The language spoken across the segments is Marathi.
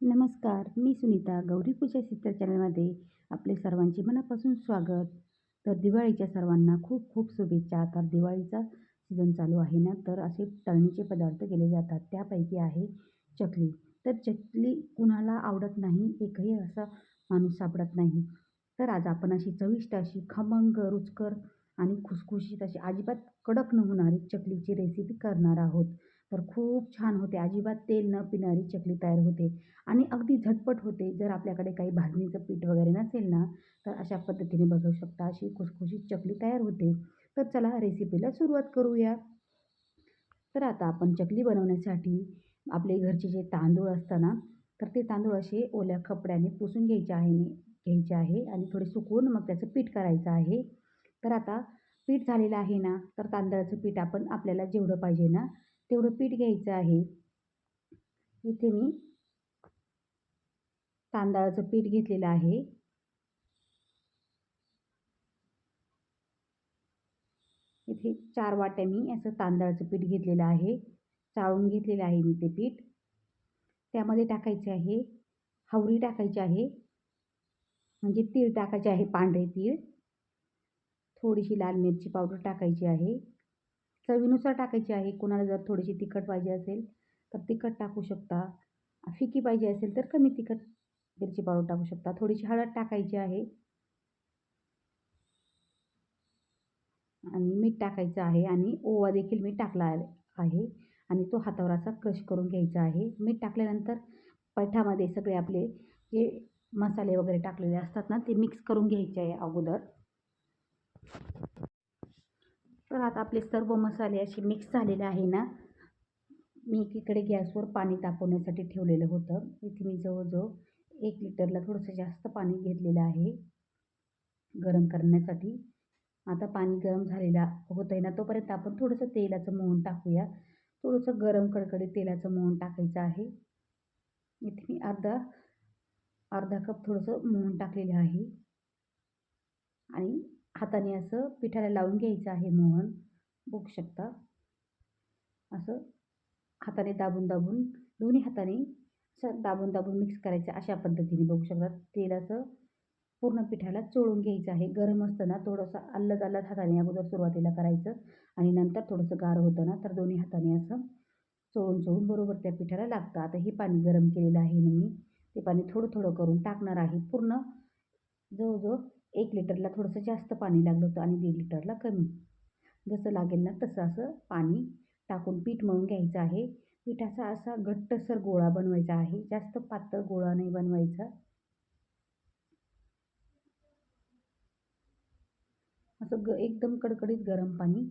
नमस्कार मी सुनीता गौरी पूजा सिस्टर चॅनलमध्ये आपले सर्वांचे मनापासून स्वागत. तर दिवाळीच्या सर्वांना खूप खूप शुभेच्छा. तर दिवाळीचा सीझन चालू आहे ना तर असे तळणीचे पदार्थ केले जातात. त्यापैकी आहे चकली. तर चकली कुणाला आवडत नाही एकही असा माणूस सापडत नाही. तर आज आपण अशी चविष्ट अशी खमंग रुचकर आणि खुसखुशीत अशी अजिबात कडक न होणारी चकलीची रेसिपी करणार आहोत. तर खूप छान होते. अजिबात तेल न पिणारी चकली तयार होते. आणि अगदी झटपट होते. जर आपल्याकडे काही भाजणीचं पीठ वगैरे नसेल ना तर अशा पद्धतीने बघू शकता. अशी खुसखुशीत चकली तयार होते. तर चला रेसिपीला सुरुवात करूया. तर आता आपण चकली बनवण्यासाठी आपले घरचे जे तांदूळ असताना तर ते तांदूळ असे ओल्या कपड्याने पुसून घ्यायचे आहे घ्यायचे आहे आणि थोडे सुकवून मग त्याचं पीठ करायचं आहे. तर आता पीठ झालेलं आहे ना तर तांदळाचं पीठ आपण आपल्याला जेवढं पाहिजे ना तेवढं पीठ घ्यायचं आहे. इथे मी तांदळाचं पीठ घेतलेलं आहे. इथे चार वाट्या मी असं तांदळाचं पीठ घेतलेलं आहे. चाळून घेतलेलं आहे मी ते पीठ. त्यामध्ये टाकायचे आहे हवरी टाकायची आहे. म्हणजे तीळ टाकायचे आहे पांढरे तीळ. थोडीशी लाल मिरची पावडर टाकायची आहे. चवीनुसार टाकायची आहे. कोणाला जर थोडीशी तिखट पाहिजे असेल तर तिखट टाकू शकता. फिकी पाहिजे असेल तर कमी तिखट मिरची पावडर टाकू शकता. थोडीशी हळद टाकायची आहे. आणि मीठ टाकायचं आहे आणि ओवा देखील मी टाकला आहे. आणि तो हातावर असा क्रश करून घ्यायचा आहे. मीठ टाकल्यानंतर पैठामध्ये सगळे आपले जे मसाले वगैरे टाकलेले असतात ना ते मिक्स करून घ्यायचे आहे अगोदर. तर आता आपले सर्व मसाले असे मिक्स झालेले आहे ना मी एकीकडे गॅसवर पाणी तापवण्यासाठी ठेवलेलं होतं. इथे मी जवळजवळ एक लिटरला थोडंसं जास्त पाणी घेतलेलं आहे गरम करण्यासाठी. आता पाणी गरम झालेला होतं आहे ना तोपर्यंत आपण थोडंसं तेलाचं मोहन टाकूया. थोडंसं गरम कडकडीत तेलाचं मोहन टाकायचं आहे. इथे मी अर्धा अर्धा कप थोडंसं मोहन टाकलेलं आहे. आणि हाताने असं पिठाला लावून घ्यायचं आहे मोहन बघू शकता. असं हाताने दाबून दाबून दोन्ही हाताने असं दाबून दाबून मिक्स करायचं अशा पद्धतीने बघू शकता. तेल असं पूर्ण पिठाला चोळून घ्यायचं आहे. गरम असतं ना थोडंसं अल्लद अल्लद हाताने अगोदर सुरुवातीला करायचं आणि नंतर थोडंसं गार होतं ना तर दोन्ही हाताने असं चोळून चोळून बरोबर त्या पिठाला लागतं. आता हे पाणी गरम केलेलं आहे ना मी. ते पाणी थोडं थोडं करून टाकणार आहे. पूर्ण जवळजवळ एक लिटरला थोडंसं जास्त पाणी लागलं होतं आणि दीड लिटरला कमी. जसं लागेल ना तसं असं पाणी टाकून पीठ मळून घ्यायचं आहे. पिठाचा असा घट्टसर गोळा बनवायचा आहे. जास्त पातळ गोळा नाही बनवायचा. असं ग एकदम कडकडीत गरम पाणी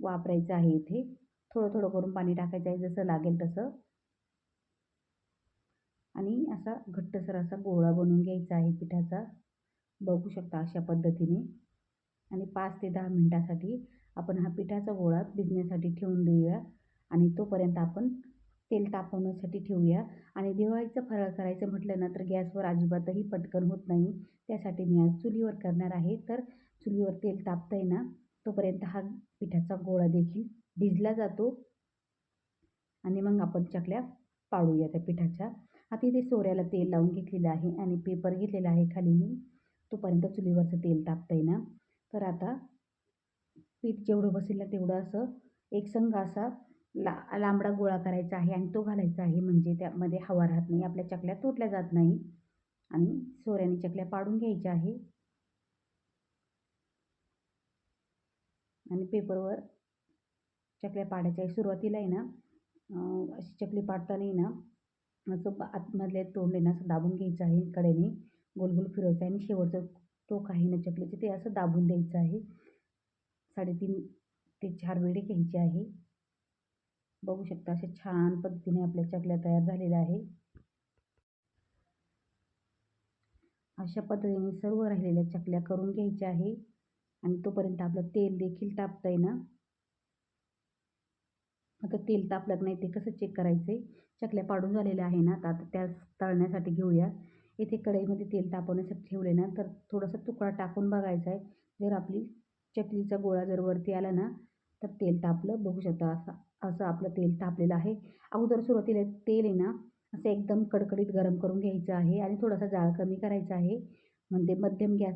वापरायचं आहे इथे. थोडं थोडं करून पाणी टाकायचं आहे जसं लागेल तसं. आणि असा घट्टसर असा गोळा बनवून घ्यायचा आहे पिठाचा. बघू शकता अशा पद्धतीने. आणि पाच ते दहा मिनटासाठी आपण हा पिठाचा गोळा भिजण्यासाठी ठेवून देऊया. आणि तोपर्यंत आपण तेल तापवण्यासाठी ठेवूया. आणि दिवाळीचा फराळ करायचं म्हटलं ना तर गॅसवर अजिबातही पटकन होत नाही. त्यासाठी मी आज चुलीवर करणार आहे. तर चुलीवर तेल तापतं आहे ना तोपर्यंत हा पिठाचा गोळा देखील भिजला जातो. आणि मग आपण चकल्या पाडूया त्या पिठाच्या. आता इथे सोऱ्याला तेल लावून घेतलेलं आहे आणि पेपर घेतलेला आहे खाली मी. तोपर्यंत चुलीवरचं तेल तापतं आहे ना. तर आता पीठ जेवढं बसेल ना तेवढं असं एक संघ असा ला लांबडा गोळा करायचा आहे आणि तो घालायचा आहे. म्हणजे त्यामध्ये हवा राहत नाही आपल्या चकल्या तुटल्या जात नाही. आणि सोऱ्याने चकल्या पाडून घ्यायच्या आहे. आणि पेपरवर चकल्या पाडायच्या आहे. सुरुवातीला आहे ना अशी चकली पाडताना ना असं आतमधले तोंड आहे ना असं दाबून घ्यायचं आहे कडेने. गोल गोल फिरवायचं आहे आणि शेवटचं टोक आहे ना चकलीचे ते असं दाबून द्यायचं आहे. साडेतीन ते चार वेळे घ्यायचे आहे. बघू शकता अशा छान पद्धतीने आपल्या चकल्या तयार झालेल्या आहे. अशा पद्धतीने सर्व राहिलेल्या चकल्या करून घ्यायच्या आहे. आणि तोपर्यंत आपलं तेल देखील तापतंय ना? आता तेल तापलं नाही ते कसं चेक करायचं आहे चकल्या पाडून झालेल्या आहे ना? आता त्या तळण्यासाठी घेऊया. इथे कढईमध्ये तेल तापवण्यासाठी ठेवले ना तर थोडासा तुकडा टाकून बघायचा आहे. जर आपली चकलीचा गोळा जर वरती आला ना तर तेल तापलं बघू शकता असं असं आपलं तेल तापलेलं आहे. अगोदर सुरुवातीला तेल आहे ना असं एकदम कडकडीत गरम करून घ्यायचं आहे आणि थोडासा जाळ कमी करायचा आहे. म्हणजे मध्यम गॅस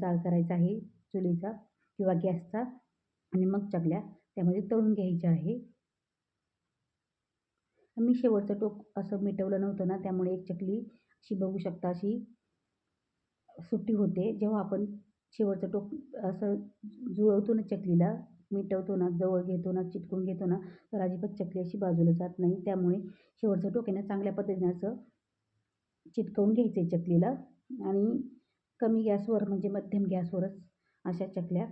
जाळ करायचा आहे चुलीचा किंवा गॅसचा आणि मग चकल्या त्यामध्ये तळून घ्यायच्या आहे. मी शेवटचं टोक असं मिटवलं नव्हतं ना त्यामुळे एक चकली अशी बघू शकता अशी सुट्टी होते. जेव्हा आपण शेवटचं टोक असं जुळवतो ना चकलीला मिटवतो ना जवळ घेतो ना चिटकून घेतो ना तर अजिबात चकली अशी बाजूला जात नाही. त्यामुळे शेवटचं टोक चांगल्या पद्धतीने असं चिटकवून घ्यायचं आहे चकलीला. आणि कमी गॅसवर म्हणजे मध्यम गॅसवरच अशा चकल्या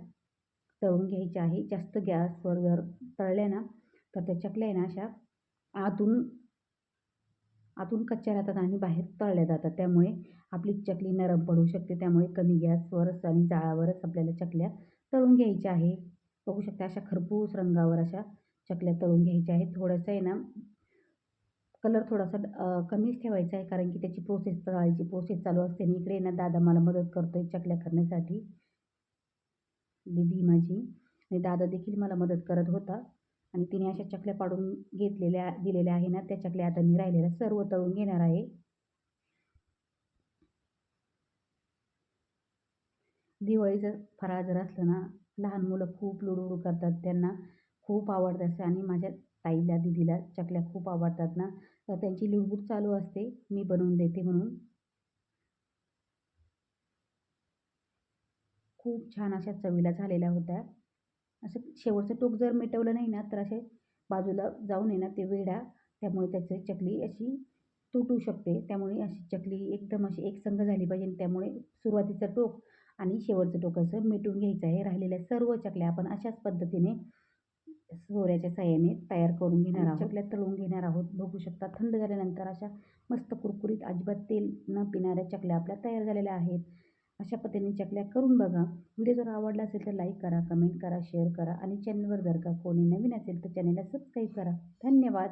तळून घ्यायच्या आहे. जास्त गॅसवर जर तळल्या ना तर त्या चकल्या आहे ना अशा आतून आतून कच्च्या राहतात आणि बाहेर तळल्या जातात. त्यामुळे आपली चकली नरम पडू शकते. त्यामुळे कमी गॅसवरच आणि जाळावरच आपल्याला चकल्या तळून घ्यायच्या आहे बघू शकता अशा खरपूस रंगावर अशा चकल्या तळून घ्यायच्या आहेत. थोडंसं आहे ना कलर थोडासा कमीच ठेवायचा आहे. कारण की त्याची प्रोसेस तळायची प्रोसेस चालू असते आणि इकडे ना दादा मला मदत करतो आहे चकल्या करण्यासाठी. दीदी माझी आणि दादा देखील मला मदत करत होता. आणि तिने अशा चकल्या पाडून घेतलेल्या दिलेल्या आहे ना त्या चकल्या आता मी राहिलेल्या सर्व तळून घेणार आहे. दिवाळीचं फराळ जर असलं ना लहान मुलं खूप लुडूडू करतात त्यांना खूप आवडतं असं. आणि माझ्या ताईला दिदीला चकल्या खूप आवडतात ना तर त्यांची लुडबुड चालू असते. मी बनवून देते म्हणून. खूप छान अशा चवीला झालेल्या होत्या. असं शेवटचं टोक जर मिटवलं नाही ना तर असे बाजूला जाऊन आहे ना ते वेढा त्यामुळे त्याची चकली अशी तुटू शकते. त्यामुळे अशी चकली एकदम अशी एकसंग झाली पाहिजे त्यामुळे सुरुवातीचं टोक आणि शेवटचं टोक असं मिटून घ्यायचं आहे. राहिलेल्या सर्व चकल्या आपण अशाच पद्धतीने सोऱ्याच्या साह्याने तयार करून घेणार आहोत. चकल्या तळून घेणार आहोत. बघू शकता थंड झाल्यानंतर अशा मस्त कुरकुरीत अजिबात तेल न पिणाऱ्या चकल्या आपल्या तयार झालेल्या आहेत. अशा पद्धतीने चकल्या करून बघा. व्हिडिओ जर आवडला असेल तर लाईक करा कमेंट करा शेअर करा आणि चॅनलवर जर का कोणी नवीन असेल तर चॅनलला सबस्क्राईब करा. धन्यवाद.